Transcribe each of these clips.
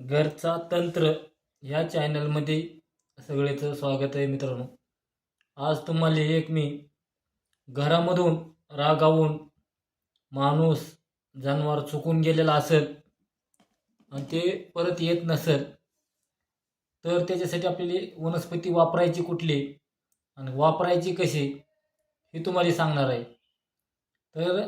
घरचा तंत्र ह्या चॅनलमध्ये सगळ्याचं स्वागत आहे मित्रांनो. आज तुम्हाला एक मी घरामधून रागावून माणूस जनावर चुकून गेलेला असेल आणि ते परत येत नसेल तर त्याच्यासाठी आपल्याला वनस्पती वापरायची कुठली आणि वापरायची कशी हे तुम्हाला सांगणार आहे. तर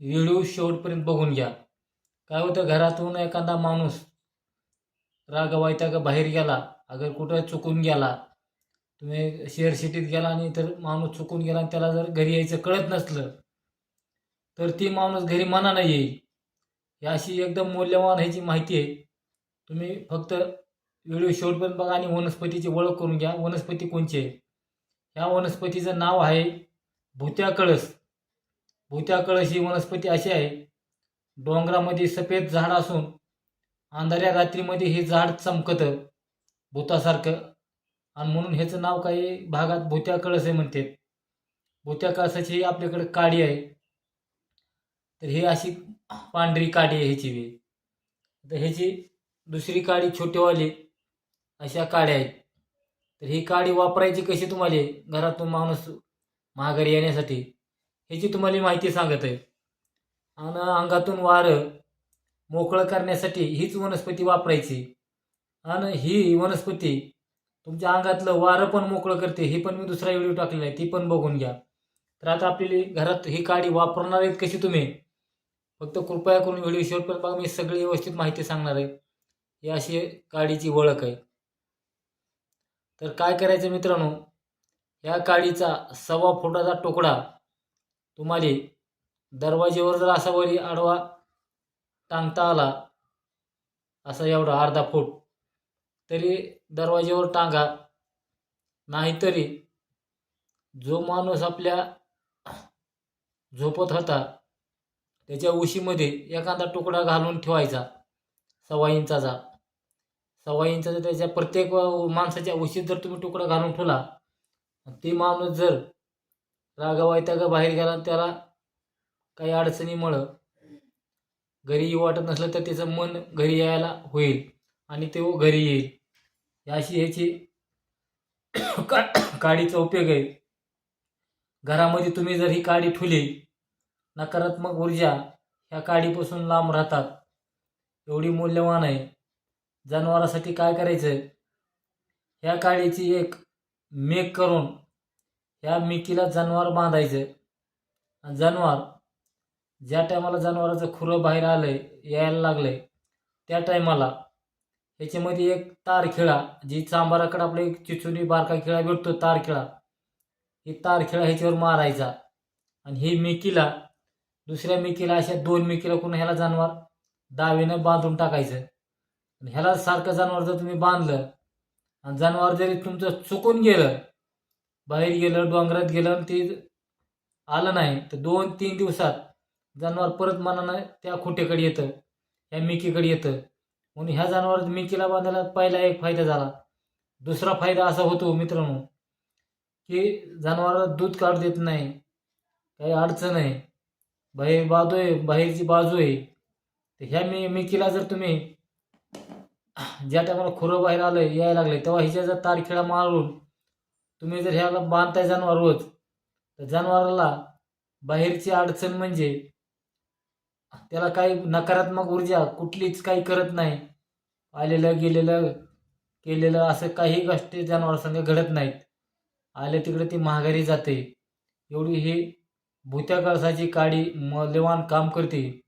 व्हिडिओ शेवटपर्यंत बघून घ्या. काय होतं घरातून एखादा माणूस राग का बाहेर गेला अगर कुठं चुकून गेला तुम्ही शेअर सिटीत गेला आणि तर माणूस चुकून गेला आणि त्याला जर घरी यायचं कळत नसलं तर ती माणूस घरी मनानं येईल. ही अशी एकदम मौल्यवान ह्याची माहिती आहे. तुम्ही फक्त व्हिडिओ शेवटपर्यंत बघा आणि वनस्पतीची ओळख करून घ्या. वनस्पती कोणची आहे? ह्या वनस्पतीचं नाव आहे भुत्या कळस भुत्या कळस ही वनस्पती अशी आहे. डोंगरामध्ये सफेद झाड असून अंधाऱ्या रात्रीमध्ये हे झाड चमकतं भूतासारखं. आणि म्हणून ह्याचं नाव काही भागात भूत्या कळस आहे म्हणतात. भूत्या कळसाची ही आपल्याकडे काडी आहे. तर ही अशी पांढरी काडी आहे ह्याची बी. तर ह्याची दुसरी काडी छोटेवाली अशा काड्या आहेत. तर ही काडी वापरायची कशी तुम्हाला? घरातून माणूस माघारी येण्यासाठी. ह्याची तुम्हाला माहिती सांगत आहे आणि अंगातून वारं मोकळं करण्यासाठी हीच वनस्पती वापरायची. आणि ही वनस्पती तुमच्या अंगातलं वारं पण मोकळं करते हे पण मी दुसरा व्हिडिओ टाकलेला आहे ती पण बघून घ्या. तर आता आपली घरात ही काडी वापरणार आहेत कशी तुम्ही? फक्त कृपया करून व्हिडिओ शेवटपर्यंत बघा मी सगळी व्यवस्थित माहिती सांगणार आहे. ही अशी काडीची ओळख आहे. तर काय करायचं मित्रांनो? या काडीचा सव्वा फुटाचा तुकडा तुम्हाला दरवाजेवर जर असा वरी आडवा टांगता आला. असा एवढा अर्धा फूट. तरी दरवाजेवर टांगा. नाहीतरी जो माणूस आपल्या झोपत होता त्याच्या उशीमध्ये एखादा तुकडा घालून ठेवायचा सव्वा इंचाचा. सव्वा इंचाचा त्याच्या प्रत्येक माणसाच्या उशीत जर तुम्ही तुकडा घालून ठेवला ते माणूस जर रागावायता का बाहेर गेला त्याला काही अडचणीमुळं घरी येऊ वाटत नसलं तर त्याचं मन घरी यायला होईल आणि ते घरी येईल. अशी ह्याची का काडीचा उपयोग आहे. घरामध्ये तुम्ही जर ही काडी ठुली नकारात्मक ऊर्जा ह्या काडीपासून लांब राहतात. एवढी मूल्यवान आहे. जनावरासाठी काय करायचं ह्या काडीची एक मेक करून ह्या मेकीला जनावर बांधायचं जनावर ज्या टायमाला जनावराचं खुरं बाहेर आलंय यायला लागलंय त्या टायमाला ह्याच्यामध्ये एक तार खिळा जी चांबाराकडे आपला एक चिचुनी बारका खिळा भेटतो तार खिळा ही तार खिळा ह्याच्यावर मारायचा. आणि ही मेकीला दुसऱ्या मेकीला अशा दोन मेकीला कोण ह्याला जनावर? दावेनं बांधून टाकायचं. आणि ह्याला सारखं जनावर जर तुम्ही बांधलं आणि जनावर जरी तुमचं चुकून गेलं बाहेर गेलं डोंगरात गेलं आणि ते आलं नाही तर दोन तीन दिवसात जनावर परत मनानं त्या खुटेकडे येतं ह्या मिकीकडे येतं. म्हणून ह्या जनावर मिकीला बांधायला पहिला एक फायदा झाला. दुसरा फायदा असा होतो मित्रांनो की जनावर दूध काढू देत नाही काही अडचण आहे बाहेर बाजू आहे बाहेरची बाजू आहे. तर ह्या मी मिकीला जर तुम्ही ज्या टायमाला खुरं बाहेर आलं यायला लागले तेव्हा हिच्या जर तारखेळा मारून तुम्ही जर ह्याला बांधताय जनावर रोज तर जनावराला बाहेरची अडचण म्हणजे त्याला काही नकारात्मक ऊर्जा कुठलीच काही करत नाही. आलेलं गेलेलं केलेलं असं काही गोष्टी जनावरांसंग घडत नाहीत. आले तिकडे ती महागारी जाते. एवढी ही भूत्या कळसाची काडी मौल्यवान काम करते.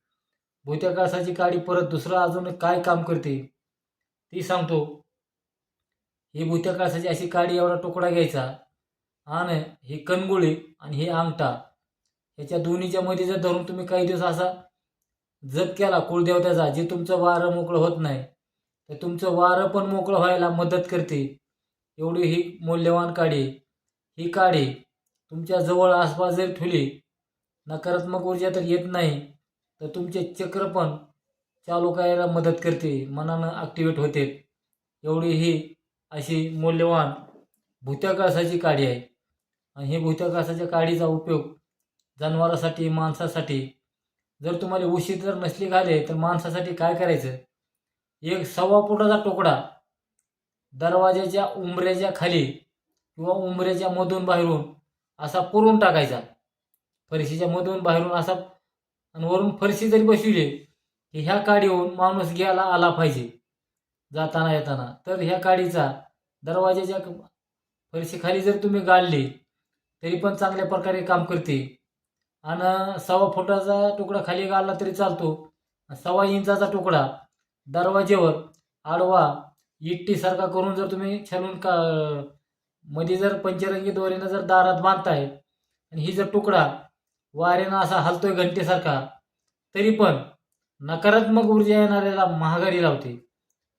भूत्या कळसाची काडी परत दुसरं अजून काय काम करते? ती सांगतो. ही भूत्या कळसाची अशी काडी एवढा तुकडा घ्यायचा. आणि ही कणगुळी आणि ही अंगठा. ह्याच्या दोन्हीच्या मध्ये जर धरून तुम्ही काही दिवस असा जप केला कुलदेवताचा जे तुमचं वारं मोकळं होत नाही तर तुमचं वारं पण मोकळं व्हायला मदत करते. एवढी ही मौल्यवान काडी ही काडी तुमच्या जवळ आसपास जर ठेवली नकारात्मक ऊर्जा तर येत नाही तर तुमचे चक्र पण चालू करायला मदत करते मनानं ॲक्टिवेट होते. एवढी ही अशी मौल्यवान भूत्याकाळसाची काडी आहे. आणि ही भूत्याकासाच्या काडीचा उपयोग जनावरासाठी माणसासाठी जर तुम्हाला उशीर जर नसली घाले तर माणसासाठी काय करायचं? एक सव्वा फुटाचा तुकडा दरवाज्याच्या उंबऱ्याच्या खाली किंवा उंबऱ्याच्या मधून बाहेरून असा पुरून टाकायचा. फरशीच्या मधून बाहेरून असा आणि वरून फरशी जरी बसविली की ह्या काडीहून माणूस घ्यायला आला पाहिजे जाताना येताना. तर ह्या काडीचा दरवाजाच्या फरशी खाली जर तुम्ही गाळली तरी पण चांगल्या प्रकारे काम करते. आणि सव्वा फुटाचा तुकडा खाली गाडला तरी चालतो. सव्वा इंचाचा तुकडा दरवाजेवर आडवा इट्टीसारखा करून जर तुम्ही छानून का मध्ये जर पंचरंगी दोरीनं जर दारात बांधताय आणि ही जर तुकडा वाऱ्यानं असा हलतोय घंटेसारखा तरी पण नकारात्मक ऊर्जा येणाऱ्याला महागारी लावते.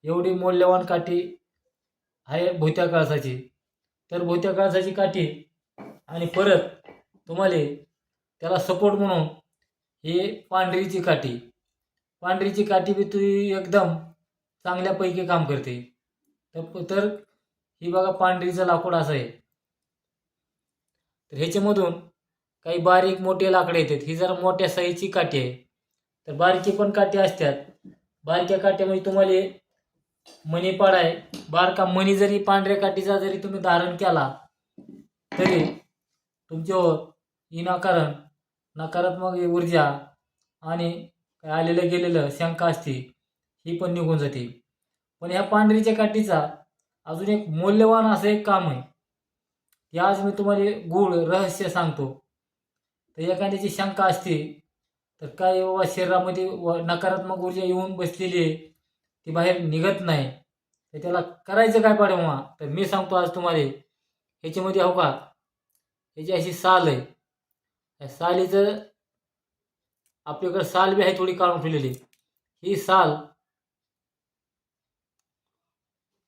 एवढी मौल्यवान काठी आहे भोत्या कळसाची. तर भोत्या कळसाची काठी आणि परत तुम्हाला त्याला सपोर्ट म्हणून हे पांढरीची काठी. पांढरीची काठी बी तू एकदम चांगल्यापैकी काम करते. तर ही बघा पांढरीचं लाकूड असं आहे. तर ह्याच्यामधून काही बारीक मोठे लाकडे येतात. ही जरा मोठ्या साईजची काठी आहे. तर बारकी पण काठी असतात. बारक्या काठ्यामध्ये तुम्हाला मणी पाडाय बारका मणी जरी पांढऱ्या काठीचा जरी तुम्ही धारण केला तरी तुमच्यावर विनाकारण नकारात्मक ऊर्जा आणि काय आलेलं गेलेलं शंका असते ही पण निघून जाते. पण ह्या पांढरीच्या काठीचा अजून एक मौल्यवान असं एक काम आहे. ते आज मी तुम्हाला गूढ रहस्य सांगतो. तर एखाद्याची शंका असते तर काय बाबा शरीरामध्ये व नकारात्मक ऊर्जा येऊन बसलेली आहे ती बाहेर निघत नाही. तर त्याला करायचं काय पाडे तर मी सांगतो आज तुम्हाला ह्याच्यामध्ये हो का? ह्याची अशी साल आहे. सालीचं आपल्याकडे साल बी आहे थोडी काढून ठेवलेली. ही साल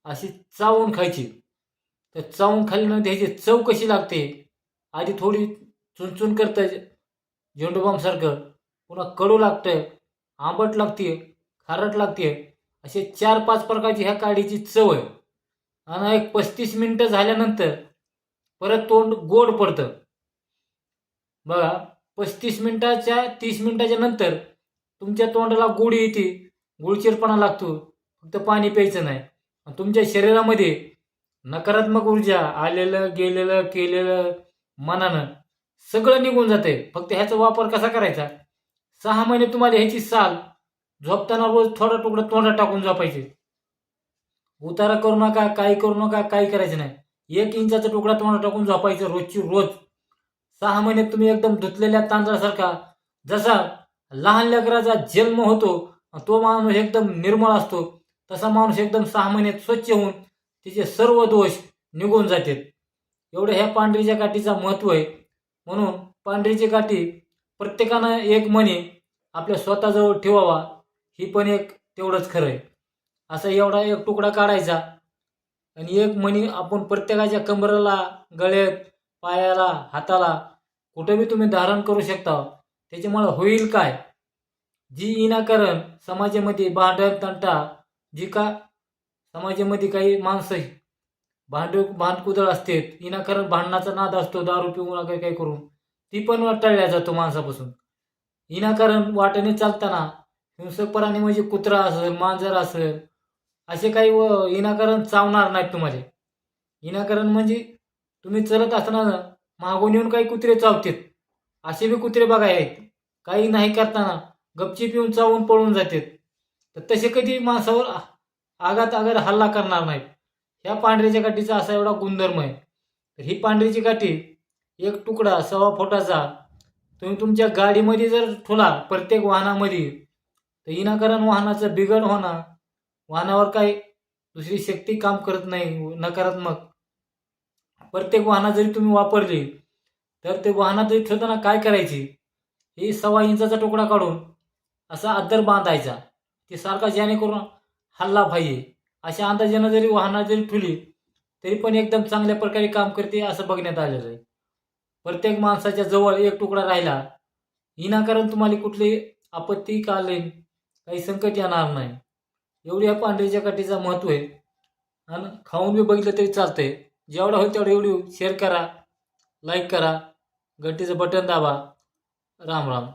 अशी चावून खायची. तर चावून खाल्ल्यानंतर ह्याची चव कशी लागते? आधी थोडी चुनचुन करतं झेंडूबामसारखं पुन्हा कडू लागतंय आंबट लागते खारट लागते असे चार पाच प्रकारची ह्या काडीची चव आहे. आणि एक पस्तीस मिनटं झाल्यानंतर परत तोंड गोड पडतं. बघा पस्तीस मिनिटाच्या तीस मिनिटाच्या नंतर तुमच्या तोंडाला गोडी येते. गुळचिरपणा लागतो. फक्त पाणी प्यायचं नाही. आणि तुमच्या शरीरामध्ये नकारात्मक ऊर्जा आलेलं गेलेलं केलेलं मनानं सगळं निघून जाते फक्त ह्याचा वापर कसा करायचा? सहा महिने तुम्हाला ह्याची साल झोपताना रोज थोडा तुकडा तोंडात टाकून झोपायचे. उतारा करू नका काही करू नका काही करायचं नाही. एक इंचाचा तुकडा तोंडात टाकून झोपायचं रोजची रोज. सहा महिन्यात तुम्ही एकदम धुतलेल्या तांदळासारखा जसा लहान लेकराचा जन्म होतो तो माणूस एकदम निर्मळ असतो तसा माणूस एकदम सहा महिन्यात स्वच्छ होऊन तिचे सर्व दोष निघून जातात. एवढं ह्या पांढरीच्या काठीचा महत्त्व आहे. म्हणून पांढरीची काठी प्रत्येकानं एक मणी आपल्या स्वतःजवळ ठेवावा ही पण एक तेवढंच खरं आहे. असा एवढा एक तुकडा काढायचा. आणि एक मणी आपण प्रत्येकाच्या कमराला गळ्यात पायाला हाताला कुठे बी तुम्ही धारण करू शकता. त्याच्यामुळे होईल काय? जी इनाकारण समाजामध्ये भांडण तंटा जी का समाजामध्ये काही माणसं भांड भांडकुदळ असते इनाकारण भांडणाचा नाद असतो दारू पिऊन वगैरे काही करून ती पण टळल्या जातो माणसापासून. इनाकारण वाटेने चालताना हिंसक प्राणी म्हणजे कुत्रा असेल मांजर असेल असे काही व चावणार नाहीत तुम्हाला. इनाकारण म्हणजे तुम्ही चलत असताना मागून येऊन काही कुत्रे चावतात. असे बी कुत्रे बघाय आहेत काही नाही करताना गपचीप येऊन चावून पळून जातात. तर तसे कधी माणसावर आघात आघात हल्ला करणार नाहीत. ह्या पांढऱ्याच्या काठीचा असा एवढा गुणधर्म आहे. तर ही पांढरीची काठी एक तुकडा सव्वा फुटाचा तुम्ही तुमच्या गाडीमध्ये जर ठोला प्रत्येक वाहनामध्ये तर विनाकारण वाहनाचं बिघड होणार वाहनावर काही दुसरी शक्ती काम करत नाही नकारात्मक. प्रत्येक वाहना जरी तुम्ही वापरली तर ते वाहनात जरी ठेवताना काय करायची? ही सव्वा इंचाचा तुकडा काढून असा अद्दर बांधायचा. ते सारखा जेणेकरून हल्ला पाहिजे. अशा अंदाजानं जरी वाहना जरी ठेवली तरी पण एकदम चांगल्या प्रकारे काम करते असं बघण्यात आलेलं आहे. प्रत्येक माणसाच्या जवळ एक तुकडा राहिला विनाकारण तुम्हाला कुठली आपत्ती कालीन काही संकट येणार नाही. एवढी या पांढरीच्या काठीचा महत्त्व आहे. आणि खाऊन बी बघितलं तरी चालतंय. जेवढा होईल तेवढं एवढी शेअर करा लाईक करा घंटीचं बटन दाबा. राम राम.